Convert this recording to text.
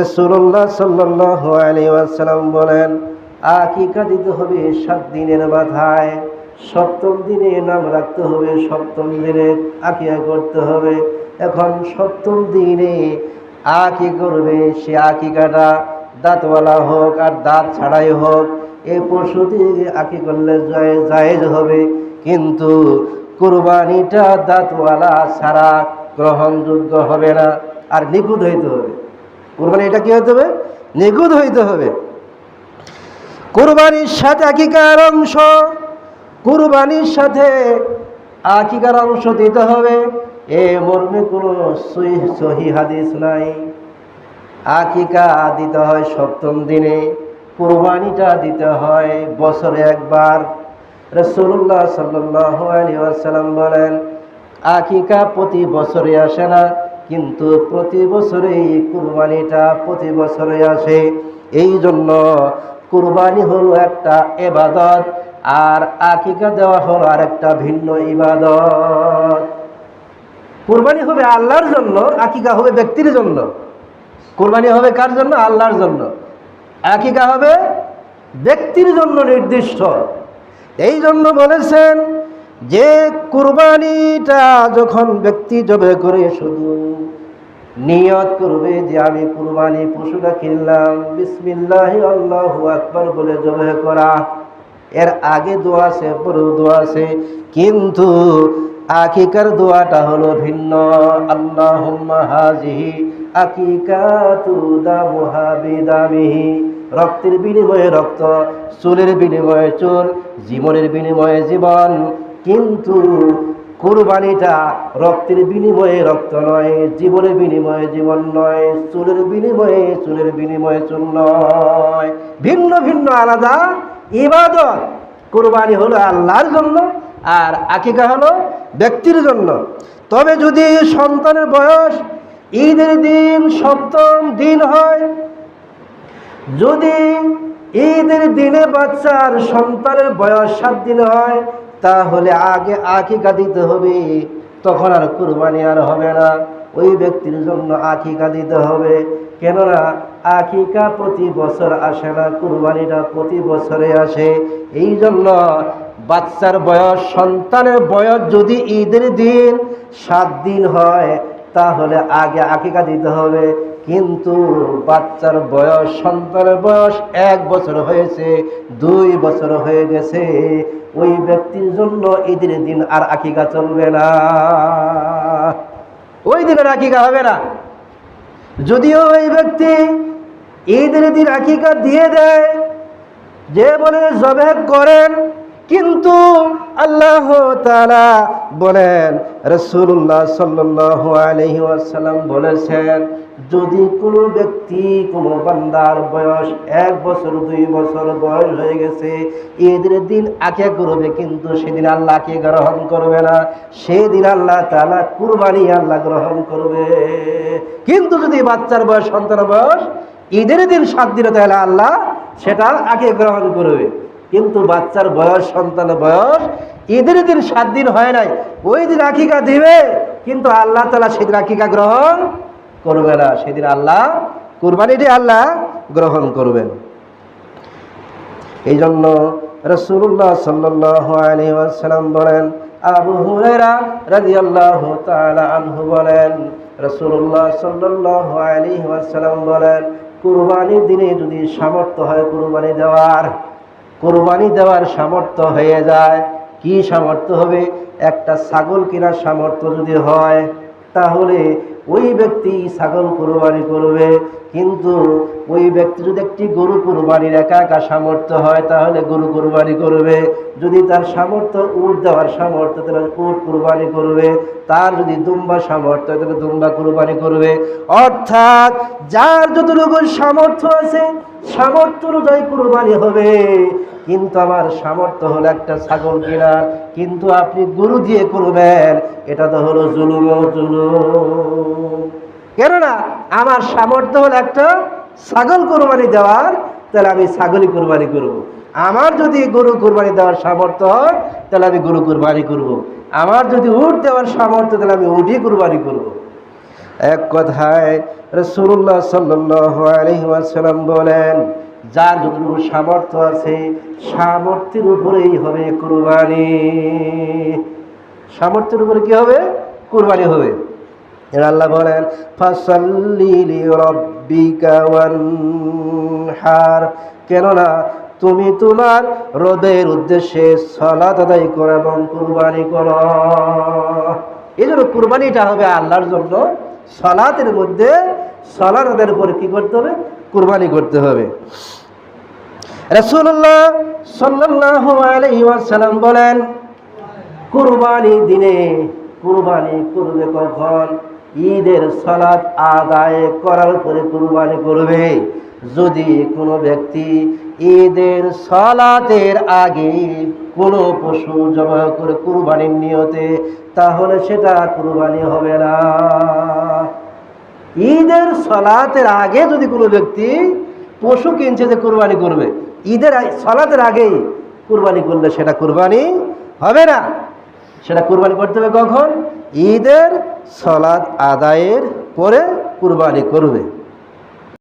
রসুল্লাহ সাল্লাহ আলী বলেন আকিকা দিতে হবে সাত দিনের মাথায় সপ্তম দিনে নাম রাখতে হবে, সপ্তম দিনে আকিয়া করতে হবে। এখন সপ্তম দিনে আকি করবে সে আকিকাটা, দাঁতওয়ালা হোক আর দাঁত ছাড়াই হোক এই পশুটি আকি করলে জয় জায়েজ হবে। কিন্তু কুরবানিটা দাঁতওয়ালা ছাড়া গ্রহণযোগ্য হবে না, আর নিখুঁত হইতে হবে। কুরবানি এটা কি হইতে হবে? নিখুঁত হইতে হবে। কুরবানির সাথে আকিকার অংশ? কুরবানির সাথে আকিকার অংশ দিতে হবে। এ মর্মে কোনো সহি- হাদিস নাই। আকিকা দিতে হয় সপ্তম দিনে। কুরবানিটা দিতে হয় বছরে একবার। রসুল্লাহ সাল্লাহ আলী আসাল্লাম বলেন আকিকা প্রতি বছরে আসে না। কিন্তু প্রতি বছরেই কুরবানিটা প্রতি বছরে আসে। এই জন্য কুরবানি হলো একটা এবাদত, আর আকিকা দেওয়া হলো আর একটা ভিন্ন ইবাদত। কুরবানি হবে আল্লাহর জন্য, আকিকা হবে ব্যক্তির জন্য। কোরবানি হবে কার জন্য? আল্লাহর জন্য। আকিকা হবে ব্যক্তির জন্য নির্দিষ্ট। এই জন্য বলেছেন যে কুরবানিটা যখন ব্যক্তি জবে করে শুধু নিয়ত করবে যে আমি কুরবানি পশুটা কিনলাম, বিসমিল্লাহ আল্লাহ আকবর বলে জবে করা। এর আগে দোয়া আছে, পরেও দোয়া আছে, কিন্তু আকিকার দোয়াটা হলো ভিন্ন। আল্লাহ হাজিহি আকিকাতু দামুহা। বিদামিহি রক্তের বিনিময়ে রক্ত, চুলের বিনিময়ে চুল, জীবনের বিনিময়ে জীবন। কিন্তু কুরবানিটা রক্তের বিনিময়ে রক্ত নয়, জীবনের বিনিময়ে জীবন নয়, চুলের বিনিময়ে চুলের বিনিময়ে চুল নয়। ভিন্ন ভিন্ন আলাদা ইবাদত। কুরবানি হলো আল্লাহর জন্য আর আকিকা হলো ব্যক্তির জন্য। তবে যদি সন্তানের বয়স ঈদের দিন, সপ্তম দিন হয়, যদি ঈদের দিনে বাচ্চার সন্তানের বয়স সাত দিন হয় তাহলে আগে আকিকা দিতে হবে। তখন আর কুরবানি আর হবে না। ওই ব্যক্তির জন্য আকিকা দিতে হবে। কেননা আকিকা প্রতি বছর আসে না, কুরবানিটা প্রতি বছরে আসে। এই জন্য বাচ্চার বয়স, সন্তানের বয়স যদি ঈদের দিন সাত দিন হয়, তাহলে আগে আকিকা দিতে হবে। কিন্তু বাচ্চার বয়স, সন্তানের বয়স এক বছর হয়েছে, দুই বছর হয়ে গেছে। ওই ব্যক্তির জন্য ঈদের দিন আর আকিকা চলবে না। ওই দিনের আকিকা হবে না। যদিও ওই ব্যক্তি ঈদের দিন আকিকা দিয়ে দেয়, যে বলে জবে করেন কিন্তু আল্লাহ তাআলা বলেন রসুল্লাহ সাল্লাহ আলহি আসাল্লাম বলেছেন, যদি কোনো ব্যক্তি, কোনো বান্দার বয়স এক বছর, দুই বছর বয়স হয়ে গেছে ঈদের দিন আকে করবে, কিন্তু সেদিন আল্লাহকে গ্রহণ করবে না। সেদিন আল্লাহ তালা কুরবানি আল্লাহ গ্রহণ করবে। কিন্তু যদি বাচ্চার বয়স, সন্তানের বয়স ঈদের দিন সাত দিনে তাহলে আল্লাহ সেটা আগে গ্রহণ করবে। কিন্তু বাচ্চার বয়স, সন্তানের বয়স, ঈদের দিন সাত দিন হয় নাই। ওই দিন আকিকা দিবে, কিন্তু আল্লাহ তালা সেদিন আকিকা গ্রহণ করবে না। সেদিন আল্লাহ কুরবানিটি আল্লাহ গ্রহণ করবেন। এই জন্য রসুল্লাহ আসালাম বলেন, আবু হুরেরা রাদিয়াল্লাহু তাআলা আনহু বলেন রসুল্লাহ সাল্লাহ আলী আসালাম বলেন, কুরবানির দিনে যদি সামর্থ্য হয় কুরবানি দেওয়ার কোরবানি দেওয়ার সামর্থ্য হয়ে যায়। কি সামর্থ্য হবে? একটা ছাগল কেনার সামর্থ্য যদি হয়, তাহলে ওই ব্যক্তি ছাগল কোরবানি করবে। কিন্তু ওই ব্যক্তি যদি একটি গরু কোরবানির একা একা সামর্থ্য হয়, তাহলে গরু কোরবানি করবে। যদি তার সামর্থ্য উট দেওয়ার সামর্থ্য, তাহলে উট কোরবানি করবে। তার যদি দুম্বা সামর্থ্য তাহলে দুম্বা কোরবানি করবে। অর্থাৎ যার যতটুকু সামর্থ্য আছে, সামর্থ্য অনুযায়ী কোরবানি হবে। কিন্তু আমার সামর্থ্য হলো একটা ছাগল কেনার কিন্তু আপনি গরু দিয়ে করবেন, এটা তো হলো জুলুম কেননা আমার সামর্থ্য হলো একটা ছাগল কোরবানি দেওয়ার, তাহলে আমি ছাগলই কোরবানি করব। আমার যদি গরু কোরবানি দেওয়ার সামর্থ্য হয়, তাহলে আমি গরু কোরবানি করব। আমার যদি উট দেওয়ার সামর্থ্য, তাহলে আমি উঠই কোরবানি করব। এক কথায় রসুল্লাহ সাল্লাহ আলহিমাসাল্লাম বলেন যার যতটুকু সামর্থ্য আছে, সামর্থ্যের উপরেই হবে কুরবানি। সামর্থ্যের উপরে কি হবে? কুরবানি হবে। আল্লাহ বলেন, ফাসাল্লি কেননা, তুমি তোমার রবের উদ্দেশ্যে সালাত আদায় করো এবং কুরবানি করো। এই জন্য কুরবানিটা হবে আল্লাহর জন্য। সালাতের মধ্যে সালাত আদায়ের উপরে কি করতে হবে? কুরবানি করতে হবে। রাসূলুল্লাহ সাল্লাল্লাহু আলাইহি ওয়াসাল্লাম বলেন, কুরবানি দিনে কুরবানি করবে কখন? ঈদের সালাত আদায় করার পরে কুরবানি করবে। যদি কোনো ব্যক্তি ঈদের সালাতের আগে কোনো পশু জবাই করে কুরবানির নিয়তে, তাহলে সেটা কুরবানি হবে না। ঈদের সলাতের আগে যদি কোনো ব্যক্তি পশু কিনছে যে কোরবানি করবে, ঈদের সলাতের আগেই কোরবানি করলে সেটা কোরবানি হবে না। সেটা কোরবানি করতে হবে কখন? ঈদের সলাদ আদায়ের পরে কোরবানি করবে।